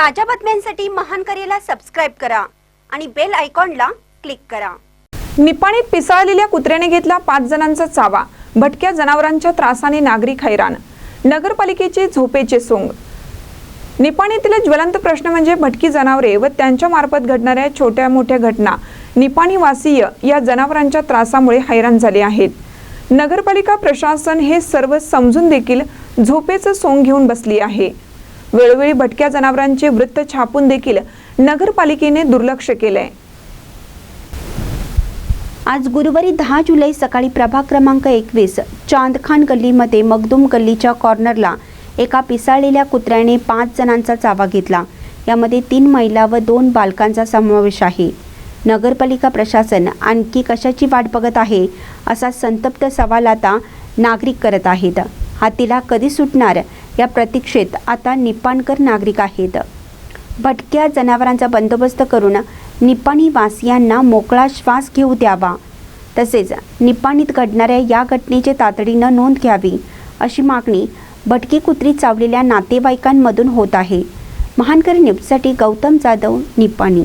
ताज्या बातम्यांसाठी महान करेला सबस्क्राईब करा आणि बेल आयकॉनला क्लिक करा. निपाणीत पिसाळलेल्या कुत्र्याने घेतला पाच जणांचा चावा. भटक्या जनावरांच्या त्रासाने नागरिक हैराण. नगरपालिकेचे झोपेचे सोंग. निपाणीतील ज्वलंत प्रश्न म्हणजे भटकी जनावरे व त्यांच्या मार्फत घडणाऱ्या छोट्या मोठ्या घटना. निपाणीवासीय या जनावरांच्या त्रासामुळे हैराण झाले आहेत. नगरपालिका प्रशासन हे सर्व समजून देखील झोपेचं सोंग घेऊन बसली आहे. वेळोवेळी भटक्या जनावरांचे वृत्त छापून देखील नगरपालिकेने दुर्लक्ष केलंय. आज गुरुवारी दहा जुलै सकाळी प्रभाग क्रमांक एकवीस चांदखान गल्लीमध्ये मगदूम गल्लीच्या कॉर्नरला एका पिसाळलेल्या कुत्र्याने पाच जणांचा चावा घेतला. यामध्ये तीन महिला व दोन बालकांचा समावेश आहे. नगरपालिका प्रशासन आणखी कशाची वाट बघत आहे असा संतप्त सवाल आता नागरिक करत आहेत. हातीला कधी सुटणार? या प्रतीक्षेत आता निपाणकर नागरिक आहेत. भटक्या जनावरांचा बंदोबस्त करून निपाणी वासियांना मोकळा श्वास घेऊ द्यावा. तसेच निपाणीत घडणाऱ्या या घटनेची तातडीनं नोंद घ्यावी अशी मागणी भटकी कुत्री चावलेल्या नातेवाईकांमधून होत आहे. महानकर न्यूजसाठी गौतम जाधव निपाणी.